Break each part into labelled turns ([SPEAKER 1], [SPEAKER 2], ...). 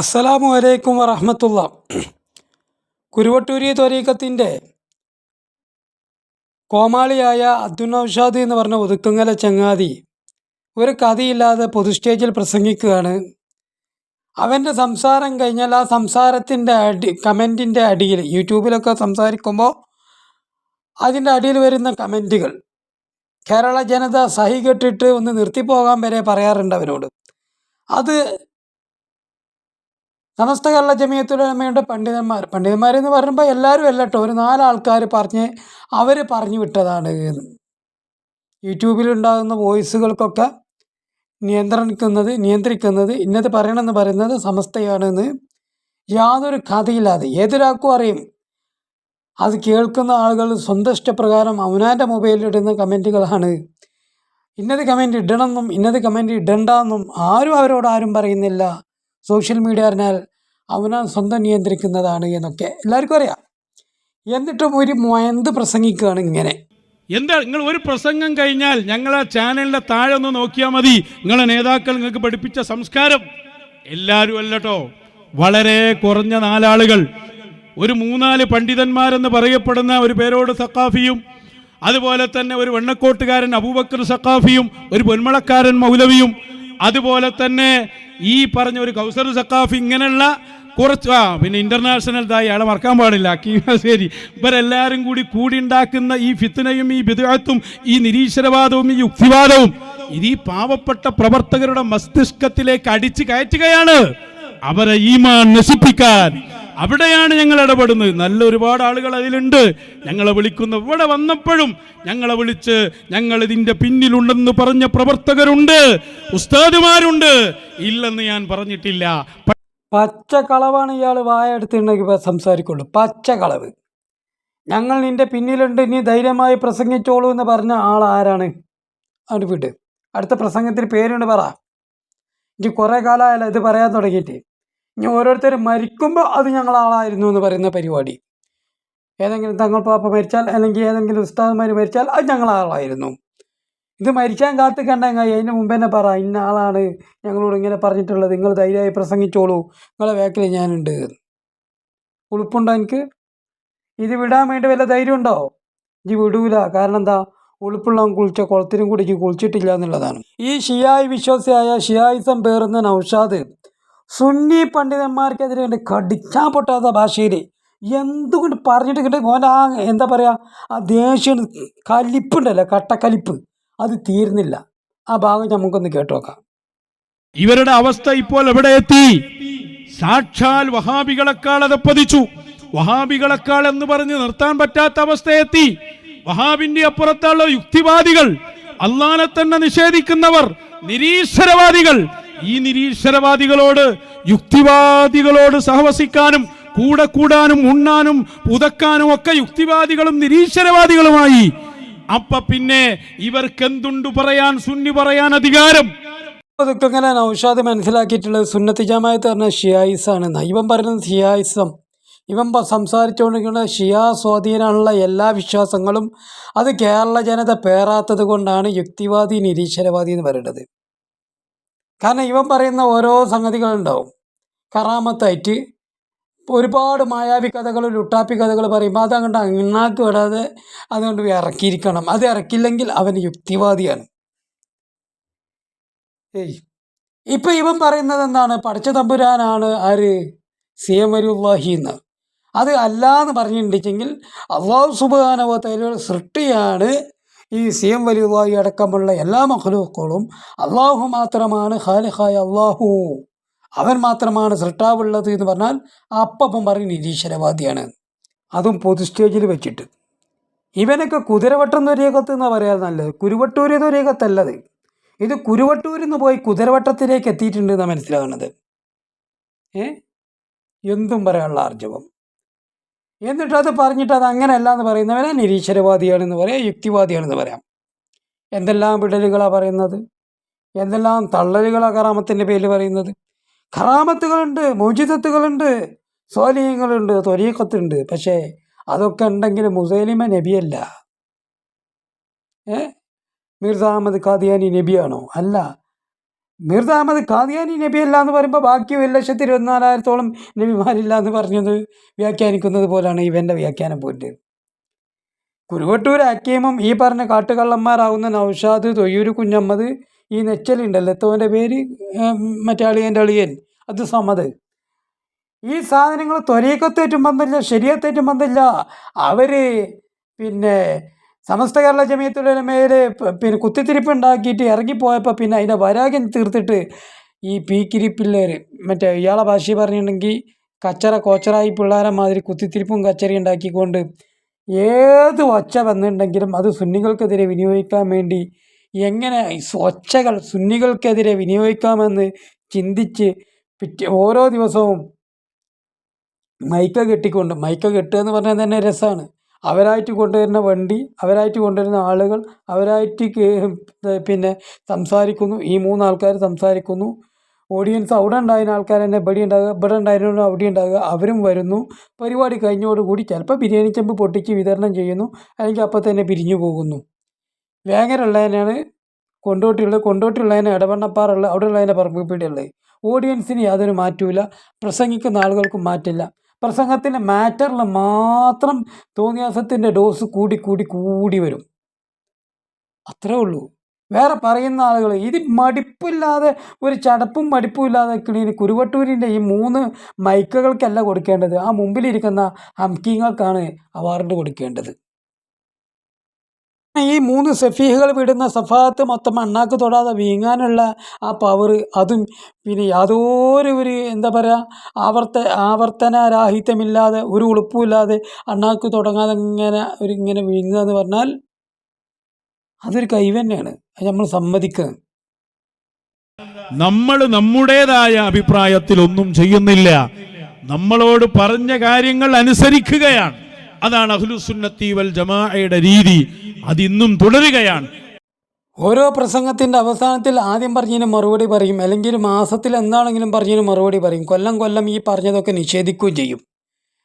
[SPEAKER 1] അസ്സലാമു അലൈക്കും വറഹമത്തുള്ള. കുരുവട്ടൂരി ത്വരീക്കത്തിന്റെ കോമാളിയായ അബ്ദുൽ നൗഷാദ് എന്ന് പറഞ്ഞ ഒതുക്കുങ്ങല ചങ്ങാതി ഒരു കഥയില്ലാതെ പൊതു സ്റ്റേജിൽ പ്രസംഗിക്കുകയാണ്. അവന്റെ സംസാരം കഴിഞ്ഞാൽ ആ സംസാരത്തിന്റെ അടി കമന്റിന്റെ അടിയിൽ യൂട്യൂബിലൊക്കെ സംസാരിക്കുമ്പോൾ അതിന്റെ അടിയിൽ വരുന്ന കമന്റുകൾ കേരള ജനത സഹി കെട്ടിട്ട് ഒന്ന് നിർത്തിപ്പോകാൻ വരെ പറയാറുണ്ട് അവരോട്. അത് സമസ്ത കേരള ജമിയത്തുലമയുടെ പണ്ഡിതന്മാർ. പണ്ഡിതന്മാരെന്ന് പറയുമ്പോൾ എല്ലാവരും അല്ല കേട്ടോ ഒരു നാലാൾക്കാർ പറഞ്ഞ് അവർ പറഞ്ഞു വിട്ടതാണ് യൂട്യൂബിലുണ്ടാകുന്ന വോയിസുകൾക്കൊക്കെ നിയന്ത്രിക്കുന്നത് നിയന്ത്രിക്കുന്നത് ഇന്നത് പറയണമെന്ന് പറയുന്നത് സമസ്തയാണെന്ന് യാതൊരു കഥയില്ലാതെ ഏതൊരാൾക്കും അറിയും. അത് കേൾക്കുന്ന ആളുകൾ സ്വന്തം ഇഷ്ടപ്രകാരം അവനാന്റെ മൊബൈലിൽ ഇടുന്ന കമന്റുകളാണ് ഇന്നത് കമന്റ് ഇടണമെന്നും ഇന്നത് കമന്റ് ഇടണ്ടെന്നും ആരും അവരോട് ആരും പറയുന്നില്ല. സോഷ്യൽ മീഡിയ അറിഞ്ഞാൽ അവനാൻ സ്വന്തം നിയന്ത്രിക്കുന്നതാണ് എന്നൊക്കെ എല്ലാവർക്കും അറിയാം. എന്നിട്ടും ഒരു മൊയന്ത് പ്രസംഗിക്കുകയാണ് ഇങ്ങനെ.
[SPEAKER 2] എന്താ നിങ്ങൾ ഒരു പ്രസംഗം കഴിഞ്ഞാൽ ഞങ്ങൾ ആ ചാനലിന്റെ താഴെ ഒന്ന് നോക്കിയാൽ മതി. നിങ്ങളെ നേതാക്കൾ നിങ്ങൾക്ക് പഠിപ്പിച്ച സംസ്കാരം. എല്ലാവരും അല്ലട്ടോ വളരെ കുറഞ്ഞ നാലാളുകൾ. ഒരു മൂന്നാൽ പണ്ഡിതന്മാരെന്ന് പറയപ്പെടുന്ന ഒരു പേരോട് സക്കാഫിയും അതുപോലെ തന്നെ ഒരു വെണ്ണക്കോട്ടുകാരൻ അബൂബക്കർ സക്കാഫിയും ഒരു പൊന്മളക്കാരൻ മൗലവിയും അതുപോലെ തന്നെ ഈ പറഞ്ഞ ഒരു കൗസർ സക്കാഫി ഇങ്ങനെയുള്ള കുറച്ച് ആ പിന്നെ ഇന്റർനാഷണൽ ഇതായി. അയാളെ മറക്കാൻ പാടില്ല. ശരി. ഇവരെല്ലാവരും കൂടി കൂടി ഉണ്ടാക്കുന്ന ഈ ഫിത്തനയും ഈ ബിദുഅത്തും ഈ നിരീശ്വരവാദവും ഈ യുക്തിവാദവും ഇത് ഈ പാവപ്പെട്ട പ്രവർത്തകരുടെ മസ്തിഷ്കത്തിലേക്ക് അടിച്ചു കയറ്റുകയാണ്. അവരെ ഈമാൻ നശിപ്പിക്കാൻ. അവിടെയാണ് ഞങ്ങൾ ഇടപെടുന്നത്. നല്ല ഒരുപാട് ആളുകൾ അതിലുണ്ട്. ഞങ്ങളെ വിളിക്കുന്ന ഇവിടെ വന്നപ്പോഴും ഞങ്ങളെ വിളിച്ച് ഞങ്ങൾ ഇതിന്റെ പിന്നിലുണ്ടെന്ന് പറഞ്ഞ പ്രവർത്തകരുണ്ട്. ഉസ്താദുമാരുണ്ട്. ഇല്ലെന്ന് ഞാൻ പറഞ്ഞിട്ടില്ല.
[SPEAKER 1] പച്ചക്കളവാണ് ഇയാൾ വായ എടുത്തിട്ടുണ്ടെങ്കിൽ സംസാരിക്കുള്ളൂ. പച്ചക്കളവ് ഞങ്ങൾ നിന്റെ പിന്നിലുണ്ട് നീ ധൈര്യമായി പ്രസംഗിച്ചോളൂ എന്ന് പറഞ്ഞ ആൾ ആരാണ്? അവന്റെ വിട്. അടുത്ത പ്രസംഗത്തിന് പേരുണ്ട് പറ. ഇനി കുറേ കാലമായല്ലോ ഇത് പറയാൻ തുടങ്ങിയിട്ട്. ഇനി ഓരോരുത്തർ മരിക്കുമ്പോൾ അത് ഞങ്ങൾ ആളായിരുന്നു എന്ന് പറയുന്ന പരിപാടി. ഏതെങ്കിലും തങ്ങൾ പാപ്പ മരിച്ചാൽ അല്ലെങ്കിൽ ഏതെങ്കിലും ഉസ്താദന്മാർ മരിച്ചാൽ അത് ഞങ്ങൾ ആളായിരുന്നു. ഇത് മരിക്കാൻ കാത്തിക്കണ്ടെങ്കിൽ അതിന് മുമ്പ് തന്നെ പറ. ഇന്ന ആളാണ് ഞങ്ങളോട് ഇങ്ങനെ പറഞ്ഞിട്ടുള്ളത്. നിങ്ങൾ ധൈര്യമായി പ്രസംഗിച്ചോളൂ. നിങ്ങളെ ബാക്കിൽ ഞാനുണ്ട്. ഉളുപ്പുണ്ടോ എനിക്ക്? ഇത് വിടാൻ വേണ്ടി വല്ല ധൈര്യം ഉണ്ടോ ഇത് വിടൂല. കാരണം എന്താ? ഉളുപ്പുള്ളവൻ കുളിച്ച കുളത്തിനും കൂടി എനിക്ക് കുളിച്ചിട്ടില്ല എന്നുള്ളതാണ്. ഈ ഷിയായി വിശ്വാസിയായ ഷിയായിസം പേറുന്ന നൗഷാദ് സുന്നി പണ്ഡിതന്മാർക്കെതിരെ കണ്ട് കടിച്ചാൻ പൊട്ടാത്ത ഭാഷയിൽ എന്തുകൊണ്ട് പറഞ്ഞിട്ട് കിട്ടും ഓന്റെ ആ എന്താ പറയുക ആ ദേഷ്യം കലിപ്പുണ്ടല്ലോ കട്ടക്കലിപ്പ്. അത് തീരുന്നില്ല ആ ഭാഗം നമുക്കൊന്ന് കേട്ടോക്കാം.
[SPEAKER 2] ഇവരുടെ അവസ്ഥ ഇപ്പോൾ എവിടെ എത്തി? സാക്ഷാൽ വഹാബികളെക്കാൾ അത് പതിച്ചു. വഹാബികളെക്കാൾ എന്ന് പറഞ്ഞ് നിർത്താൻ പറ്റാത്ത അവസ്ഥ എത്തി. വഹാബിന്റെ അപ്പുറത്തുള്ള യുക്തിവാദികൾ അള്ളാനെ തന്നെ നിഷേധിക്കുന്നവർ നിരീശ്വരവാദികൾ. ഈ നിരീശ്വരവാദികളോട് യുക്തിവാദികളോട് സഹവസിക്കാനും കൂടെ കൂടാനും ഉണ്ണാനും പുതക്കാനും ഒക്കെ യുക്തിവാദികളും നിരീശ്വരവാദികളുമായി അപ്പൊ പിന്നെ ഇവർക്ക് എന്തുണ്ട് പറയാൻ സുന്നി പറയാൻ അധികാരം?
[SPEAKER 1] ഇങ്ങനെ നൗഷാദ് മനസ്സിലാക്കിയിട്ടുള്ളത് സുന്നത്തി ജമായത്ത് പറഞ്ഞ ആണ് ഇവൻ പറയുന്നത് ഷിയായിസം. ഇവൻ സംസാരിച്ചുകൊണ്ടിരിക്കുന്ന ഷിയാ സ്വാധീനമുള്ള എല്ലാ വിശ്വാസങ്ങളും അത് കേരള ജനത പേറാത്തത് കൊണ്ടാണ് യുക്തിവാദി നിരീശ്വരവാദി എന്ന് പറയുന്നത്. കാരണം ഇവൻ പറയുന്ന ഓരോ സംഗതികളുണ്ടാവും. കറാമത്തായിട്ട് ഒരുപാട് മായാവി കഥകൾ ലുട്ടാപ്പി കഥകൾ പറയുമ്പോൾ അതങ്ങോട്ട് അണ്ണാക്ക് വിടാതെ അതുകൊണ്ട് ഇറക്കിയിരിക്കണം. അത് ഇറക്കില്ലെങ്കിൽ അവൻ യുക്തിവാദിയാണ്. ഏയ്. ഇപ്പം ഇവൻ പറയുന്നത് എന്താണ്? പഠിച്ച തമ്പുരാനാണ് ആര്? സി എം വരുല്ലാഹി എന്ന് അത് അല്ല എന്ന് പറഞ്ഞിട്ടുണ്ടെങ്കിൽ അള്ളാഹു സുബാനവത്തയിലുള്ള സൃഷ്ടിയാണ് ഈ സി എം വലിയ അടക്കമുള്ള എല്ലാ മഹലൂക്കളും അള്ളാഹു മാത്രമാണ് ഖാലിഖായ അള്ളാഹു. അവൻ മാത്രമാണ് സൃഷ്ടാവുള്ളത് എന്ന് പറഞ്ഞാൽ അപ്പം പറഞ്ഞ് നിരീശ്വരവാദിയാണ്. അതും പൊതു സ്റ്റേജിൽ വെച്ചിട്ട്. ഇവനൊക്കെ കുതിരവട്ടം തൊരിയകത്ത് എന്ന് പറയാൻ നല്ലത്. കുരുവട്ടൂര് തൊരിയകത്തല്ലത് ഇത് കുരുവട്ടൂരിൽ നിന്ന് പോയി കുതിരവട്ടത്തിലേക്ക് എത്തിയിട്ടുണ്ട് എന്നാണ് മനസ്സിലാകുന്നത്. ഏ? എന്തും പറയാനുള്ള ആർജവം. എന്നിട്ട് അത് പറഞ്ഞിട്ട് അത് അങ്ങനെയല്ല എന്ന് പറയുന്നവനെ നിരീശ്വരവാദിയാണെന്ന് പറയാം യുക്തിവാദിയാണെന്ന് പറയാം. എന്തെല്ലാം വിടലുകളാണ് പറയുന്നത്? എന്തെല്ലാം തള്ളലുകളാണ് കറാമത്തിന്റെ പേരിൽ പറയുന്നത്? കറാമത്തുകളുണ്ട് മോചിതത്തുകളുണ്ട് സ്വാലീയങ്ങളുണ്ട് തൊരീക്കത്തുണ്ട് പക്ഷേ അതൊക്കെ ഉണ്ടെങ്കിൽ മുസൈലിമ നബിയല്ല. ഏ? മിർസ അഹമ്മദ് നബിയാണോ? അല്ല. മിർസ അഹമ്മദ് നബിയല്ല എന്ന് പറയുമ്പോൾ ബാക്കി ഒരു ലക്ഷത്തി ഇരുപത്തിനാലായിരത്തോളം നബിമാരില്ല എന്ന് പറഞ്ഞത് വ്യാഖ്യാനിക്കുന്നത് പോലാണ് ഇവന്റെ വ്യാഖ്യാനം പോയിട്ട്. കുരുവട്ടൂർ ഹക്കീമും ഈ പറഞ്ഞ കാട്ടുകള്ളന്മാരാകുന്ന നൗഷാദ് തൊയ്യൂര് കുഞ്ഞമ്മദ് ഈ നെച്ചലുണ്ടല്ലോ എത്തോന്റെ പേര്? മറ്റേ അളിയൻ. അത് സമത്. ഈ സാധനങ്ങൾ ത്വരീക്കത്തേറ്റും ബന്ധമില്ല ശരിയത്തേറ്റും ബന്ധമില്ല അവർ പിന്നെ സമസ്ത കേരള ജമിയത്തുലമയിൽ പിന്നെ കുത്തിത്തിരിപ്പ് ഉണ്ടാക്കിയിട്ട് ഇറങ്ങിപ്പോയപ്പോൾ പിന്നെ അതിന്റെ വരാഗ്യം തീർത്തിട്ട് ഈ പീക്കിരി പിള്ളേർ മറ്റേ ഇയാളെ ഭാഷ പറഞ്ഞിട്ടുണ്ടെങ്കിൽ കച്ചറ കോച്ചറായി പിള്ളേരെ മാതിരി കുത്തിത്തിരിപ്പും കച്ചറയും ഉണ്ടാക്കിക്കൊണ്ട് ഏത് ഒച്ച വന്നിട്ടുണ്ടെങ്കിലും അത് സുന്നികൾക്കെതിരെ വിനിയോഗിക്കാൻ വേണ്ടി എങ്ങനെ ഈ ഒച്ചകൾ സുന്നികൾക്കെതിരെ വിനിയോഗിക്കാമെന്ന് ചിന്തിച്ച് പിറ്റേ ഓരോ ദിവസവും മൈക്ക കെട്ടിക്കൊണ്ട് മൈക്ക കെട്ടുക എന്ന് പറഞ്ഞാൽ തന്നെ രസമാണ്. അവരായിട്ട് കൊണ്ടുവരുന്ന വണ്ടി അവരായിട്ട് കൊണ്ടുവരുന്ന ആളുകൾ അവരായിട്ട് പിന്നെ സംസാരിക്കുന്നു. ഈ മൂന്ന് ആൾക്കാർ സംസാരിക്കുന്നു. ഓഡിയൻസ് അവിടെ ഉണ്ടായിരുന്ന ആൾക്കാർ തന്നെ ഇവിടെ ഉണ്ടാകുക ഇവിടെ ഉണ്ടായിരുന്നു അവിടെ ഉണ്ടാകുക അവരും വരുന്നു. പരിപാടി കഴിഞ്ഞോടുകൂടി ചിലപ്പോൾ ബിരിയാണി ചെമ്പ് പൊട്ടിച്ച് വിതരണം ചെയ്യുന്നു. അല്ലെങ്കിൽ അപ്പം തന്നെ പിരിഞ്ഞു പോകുന്നു. വേങ്ങരുള്ളതിനാണ് കൊണ്ടോട്ടിയുള്ളത്. കൊണ്ടോട്ടിയുള്ളതിന് ഇടവണ്ണപ്പാറുള്ള അവിടെ ഉള്ളതിന്റെ പറമ്പിപ്പീടിയുള്ളത് ഓഡിയൻസിന് യാതൊരു മാറ്റമില്ല പ്രസംഗിക്കുന്ന ആളുകൾക്കും മാറ്റില്ല പ്രസംഗത്തിന്റെ മാറ്ററിൽ മാത്രം തോന്നിയാസത്തിന്റെ ഡോസ് കൂടി കൂടി കൂടി വരും. അത്രേ ഉള്ളൂ. വേറെ പറയുന്ന ആളുകൾ ഇത് മടിപ്പില്ലാതെ ഒരു ചടപ്പും മടിപ്പും ഇല്ലാതെ ഇനി കുരുവട്ടൂരിന്റെ ഈ മൂന്ന് മൈക്കുകൾക്കല്ല കൊടുക്കേണ്ടത്. ആ മുമ്പിലിരിക്കുന്ന ഹംകിങ്ങൾക്കാണ് അവാർഡ് കൊടുക്കേണ്ടത്. ഈ മൂന്ന് സഫീഹകൾ വിടുന്ന സഫാത്ത് മൊത്തം അണ്ണാക്ക് തൊടാതെ വീങ്ങാനുള്ള ആ പവർ അതും പിന്നെ യാതൊരു ഒരു എന്താ പറയുക ആവർത്ത ആവർത്തനരാഹിത്യമില്ലാതെ ഒരു ഉളുപ്പുമില്ലാതെ അണ്ണാക്ക് തുടങ്ങാതെ ഇങ്ങനെ ഒരു ഇങ്ങനെ വീങ്ങുക എന്ന് പറഞ്ഞാൽ അതൊരു കഴിവ് തന്നെയാണ്. അത് നമ്മൾ സമ്മതിക്കുക.
[SPEAKER 2] നമ്മൾ നമ്മുടേതായ അഭിപ്രായത്തിൽ ഒന്നും ചെയ്യുന്നില്ല. നമ്മളോട് പറഞ്ഞ കാര്യങ്ങൾ അനുസരിക്കുകയാണ്. അതാണ് അഹ്ലുസുന്നത്തി വൽ ജമാഅയുടെ രീതി. അതിന്നും തുടരുകയാണ്.
[SPEAKER 1] ഓരോ പ്രസംഗത്തിന്റെ അവസാനത്തിൽ ആദ്യം പറഞ്ഞതിന് മറുപടി പറയും അല്ലെങ്കിൽ മാസത്തിൽ എന്താണെങ്കിലും പറഞ്ഞതിന് മറുപടി പറയും. കൊല്ലം കൊല്ലം ഈ പറഞ്ഞതൊക്കെ നിഷേധിക്കുകയും ചെയ്യും.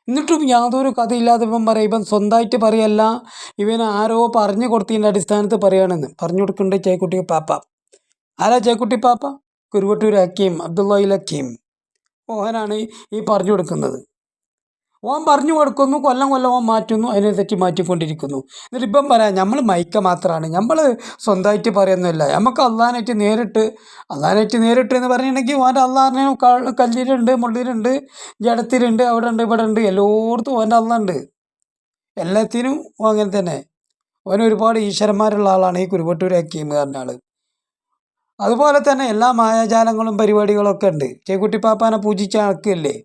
[SPEAKER 1] എന്നിട്ടും യാതൊരു കഥയില്ലാതെ ഇവൻ പറയും ഇവൻ സ്വന്തമായിട്ട് പറയല്ല ഇവൻ ആരോ പറഞ്ഞു കൊടുത്തതിന്റെ അടിസ്ഥാനത്ത് പറയുകയാണെന്ന് പറഞ്ഞു കൊടുക്കേണ്ട ചേക്കുട്ടി പാപ്പ. ആരാ ചേക്കുട്ടി പാപ്പ? കുരുവട്ടൂർ ഹക്കീം അബ്ദുള്ള ഹക്കീം. ഓഹനാണ് ഈ പറഞ്ഞു കൊടുക്കുന്നത്. ഓൻ പറഞ്ഞു കൊടുക്കുന്നു കൊല്ലം കൊല്ലം ഓൻ മാറ്റുന്നു അതിനെ തെറ്റി മാറ്റിക്കൊണ്ടിരിക്കുന്നു. എന്നിട്ട് ഇപ്പം പറയാം നമ്മൾ മൈക്ക മാത്രമാണ് നമ്മൾ സ്വന്തമായിട്ട് പറയുന്നില്ല നമുക്ക് അള്ളാനായിട്ട് നേരിട്ട് അള്ളാനായിട്ട് നേരിട്ട് എന്ന് പറഞ്ഞിട്ടുണ്ടെങ്കിൽ ഓന്റെ അള്ളാറിനെ കല്ലിലുണ്ട് മുള്ളിലുണ്ട് ജഡത്തിലുണ്ട് അവിടെ ഉണ്ട് ഇവിടെ ഉണ്ട് എല്ലായിടത്തും ഓന്റെ അള്ള ഉണ്ട് എല്ലാത്തിനും അങ്ങനെ തന്നെ. ഓൻ ഒരുപാട് ഈശ്വരന്മാരുള്ള ആളാണ് ഈ കുരുവട്ടൂർ ഹക്കീം പറഞ്ഞ ആൾ അതുപോലെ തന്നെ എല്ലാ മായാജാലങ്ങളും പരിപാടികളൊക്കെ ഉണ്ട്. ചേക്കുട്ടിപ്പാപ്പാനെ പൂജിച്ച ആൾക്കല്ലേ?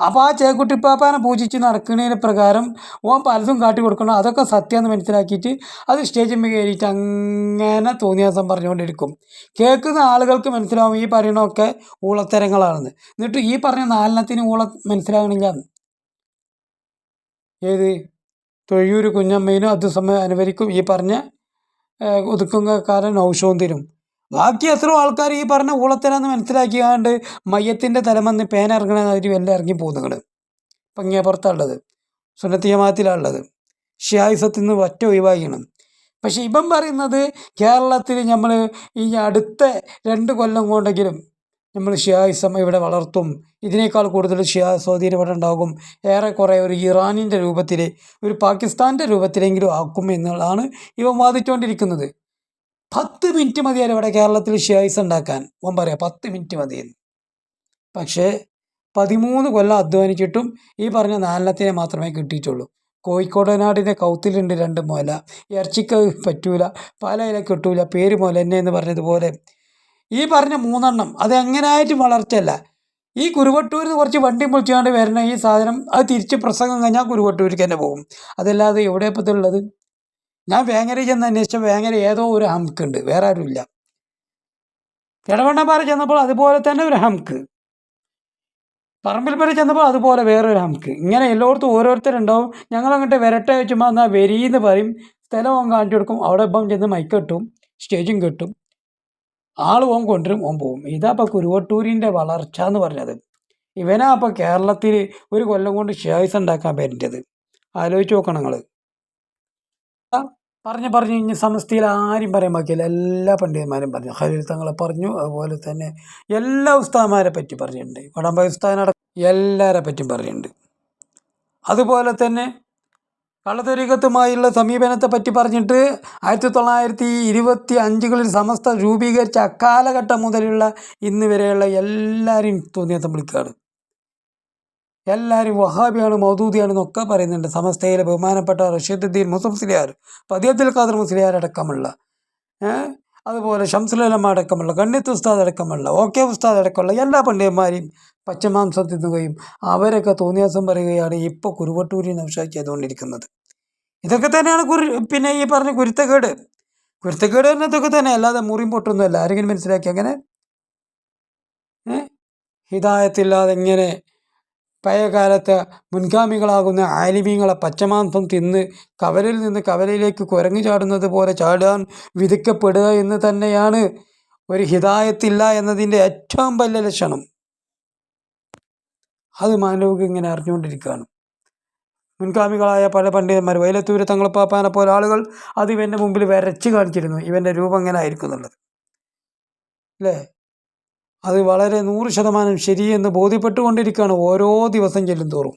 [SPEAKER 1] അപ്പോൾ ആ ചേക്കുട്ടിപ്പാപ്പാനെ പൂജിച്ച് നടക്കുന്നതിന് പ്രകാരം ഓൻ പലതും കാട്ടി കൊടുക്കണം. അതൊക്കെ സത്യമെന്ന് മനസ്സിലാക്കിയിട്ട് അത് സ്റ്റേജിൽ കയറിയിട്ട് അങ്ങനെ തോന്നിയാസം പറഞ്ഞുകൊണ്ടിരിക്കും. കേൾക്കുന്ന ആളുകൾക്ക് മനസ്സിലാവും ഈ പറയണമൊക്കെ ഊളത്തരങ്ങളാണെന്ന്. എന്നിട്ട് ഈ പറഞ്ഞ നാലെണ്ണത്തിന് ഊള മനസ്സിലാകണില്ല. ഏത്? തൊഴിയൂർ കുഞ്ഞമ്മയിനും അത് സമയം അനുവദിക്കും. ഈ പറഞ്ഞ ഏഹ്, ഔഷധം നൗഷോന്തിനും ബാക്കി എത്രയോ ആൾക്കാർ ഈ പറഞ്ഞ ഊളത്തരാന്ന് മനസ്സിലാക്കിയാണ്ട് മയ്യത്തിന്റെ തലമെന്ന് പേന ഇറങ്ങണ മാതിരി വല്ല ഇറങ്ങി പോകുന്നു ഇപ്പം ഇങ്ങനെ പുറത്താണുള്ളത് സുന്നത്തിയമാത്തിലാണുള്ളത് ഷിയായിസത്തിൽ നിന്ന് ഒറ്റ ഒഴിവാക്കണം പക്ഷെ ഇവൻ പറയുന്നത് കേരളത്തിൽ നമ്മൾ ഈ അടുത്ത രണ്ട് കൊല്ലം കൊണ്ടെങ്കിലും നമ്മൾ ഷിയായിസം ഇവിടെ വളർത്തും. ഇതിനേക്കാൾ കൂടുതൽ ഷിയാ സ്വാധീനം ഇവിടെ ഉണ്ടാകും. ഏറെക്കുറെ ഒരു ഇറാനിന്റെ രൂപത്തിൽ ഒരു പാകിസ്ഥാന്റെ രൂപത്തിലെങ്കിലും ആക്കും എന്നുള്ളതാണ് ഇവൻ വാദിച്ചുകൊണ്ടിരിക്കുന്നത് പത്ത് മിനിറ്റ് മതിയാലും ഇവിടെ കേരളത്തിൽ ഷെയർസ് ഉണ്ടാക്കാൻ. ഓൻ പറയാം പത്ത് മിനിറ്റ് മതിയെന്ന് പക്ഷേ പതിമൂന്ന് കൊല്ലം അധ്വാനിച്ചിട്ടും ഈ പറഞ്ഞ നാലിനത്തിനെ മാത്രമേ കിട്ടിയിട്ടുള്ളൂ. കോഴിക്കോടനാടിന്റെ കൗത്തിലുണ്ട് രണ്ട് മുല. ഇറച്ചിക്ക് പറ്റൂല. പല ഇല കിട്ടൂല. പേര് മുല എന്നെ എന്ന് പറഞ്ഞതുപോലെ. ഈ പറഞ്ഞ മൂന്നെണ്ണം അത് എങ്ങനെയായിട്ടും വളർച്ചയല്ല. ഈ കുരുവട്ടൂരിൽ നിന്ന് കുറച്ച് വണ്ടി പൊളിച്ചുകൊണ്ട് വരുന്ന ഈ സാധനം അത് തിരിച്ച് പ്രസംഗം കഴിഞ്ഞാൽ കുരുവട്ടൂർക്ക് തന്നെ പോകും. അതല്ലാതെ എവിടെ ഇപ്പം ഇതുള്ളത് ഞാൻ വേങ്ങര ചെന്ന് അന്വേഷിച്ച വേങ്ങര ഏതോ ഒരു ഹംക്ക് ഉണ്ട് വേറെ ആരുമില്ല. ഇടവണ്ണപ്പാറ ചെന്നപ്പോൾ അതുപോലെ തന്നെ ഒരു ഹംക്ക്. പറമ്പിൽപ്പറ ചെന്നപ്പോൾ അതുപോലെ വേറൊരു ഹംക്ക്. ഇങ്ങനെ എല്ലായിടത്തും ഓരോരുത്തരുണ്ടാവും. ഞങ്ങൾ അങ്ങോട്ട് വരട്ടെ വെച്ചുമ്പോൾ എന്നാൽ വരിയെന്ന് പറയും. സ്ഥലം ഓൻ കാണിച്ചു കൊടുക്കും. അവിടെ ഇപ്പം ചെന്ന് മൈക്ക് കെട്ടും സ്റ്റേജും കെട്ടും. ആൾ ഓൻ കൊണ്ടുവരും ഓൻ പോവും. ഇതാ ഇപ്പോൾ കുരുവട്ടൂരിന്റെ വളർച്ച എന്ന് പറഞ്ഞത്. ഇവനാ അപ്പോൾ കേരളത്തിൽ ഒരു കൊല്ലം കൊണ്ട് ഷേഴ്സ് ഉണ്ടാക്കാൻ പറ്റേണ്ടത് ആലോചിച്ച് നോക്കണം നിങ്ങൾ പറഞ്ഞ് പറഞ്ഞ് ഇനി സമസ്തയിൽ ആരും പറയാൻ ബാക്കിയില്ല. എല്ലാ പണ്ഡിതന്മാരും പറഞ്ഞു. ഖലീൽ തങ്ങളെ പറഞ്ഞു. അതുപോലെ തന്നെ എല്ലാ ഉസ്താദന്മാരെ പറ്റി പറഞ്ഞിട്ടുണ്ട്. വടംബ ഉസ്താദിനടക്കം എല്ലാവരെ പറ്റിയും പറഞ്ഞിട്ടുണ്ട്. അതുപോലെ തന്നെ കള്ളത്തൊരീകത്തുമായുള്ള സമീപനത്തെ പറ്റി പറഞ്ഞിട്ട് ആയിരത്തി തൊള്ളായിരത്തി ഇരുപത്തി അഞ്ചുകളിൽ സമസ്ത രൂപീകരിച്ച അക്കാലഘട്ടം മുതലുള്ള ഇന്ന് വരെയുള്ള എല്ലാവരെയും തോന്നിയത്തം വിളിക്കുകയാണ് എല്ലാവരും വഹാബിയാണ് മൗദൂദിയാണ് എന്നൊക്കെ പറയുന്നുണ്ട്. സമസ്തയിലെ ബഹുമാനപ്പെട്ട റഷീദുദ്ദീൻ മുസംസിലിയാർ പതിയത്തിൽ ഖാദർ മുസ്ലിയാർ അടക്കമുള്ള അതുപോലെ ഷംസുലമ അടക്കമുള്ള കണ്ണിത്ത് ഉസ്താദ് അടക്കമുള്ള ഓക്കെ ഉസ്താദ് അടക്കമുള്ള എല്ലാ പണ്ഡിതന്മാരെയും പച്ചമാംസം തിന്നുകയും അവരൊക്കെ തോന്നിയാസം പറയുകയാണ് ഇപ്പോൾ കുരുവട്ടൂരി നൗഷാദ് ചെയ്തുകൊണ്ടിരിക്കുന്നത് ഇതൊക്കെ തന്നെയാണ് കുരു പിന്നെ ഈ പറഞ്ഞ കുരുത്തക്കേട്. കുരുത്തക്കേട് തന്നെ ഇതൊക്കെ തന്നെ അല്ലാതെ മുറിയും പൊട്ടൊന്നുമല്ല. ആരെങ്കിലും മനസ്സിലാക്കി അങ്ങനെ? ഹിതായത്തില്ലാതെ എങ്ങനെ പഴയകാലത്തെ മുൻഗാമികളാകുന്ന ആലിമീങ്ങളെ പച്ചമാംസം തിന്ന് കവലിൽ നിന്ന് കവലയിലേക്ക് കുരങ്ങു ചാടുന്നത് പോലെ ചാടാൻ വിധിക്കപ്പെടുക എന്ന് തന്നെയാണ് ഒരു ഹിതായത്തില്ല എന്നതിന്റെ ഏറ്റവും വലിയ ലക്ഷണം. അത് മാനവിക ഇങ്ങനെ അറിഞ്ഞുകൊണ്ടിരിക്കുകയാണ്. മുൻഗാമികളായ പല പണ്ഡിതന്മാർ വൈലത്തൂര് തങ്ങളപ്പാപ്പാനെ പോലെ ആളുകൾ അത് ഇവന്റെ മുമ്പിൽ വരച്ച് കാണിച്ചിരുന്നു. ഇവന്റെ രൂപം എങ്ങനെ ആയിരിക്കും എന്നുള്ളത്. അല്ലേ? അത് വളരെ നൂറ് ശതമാനം ശരിയെന്ന് ബോധ്യപ്പെട്ടുകൊണ്ടിരിക്കുകയാണ് ഓരോ ദിവസം ചെല്ലും തോറും.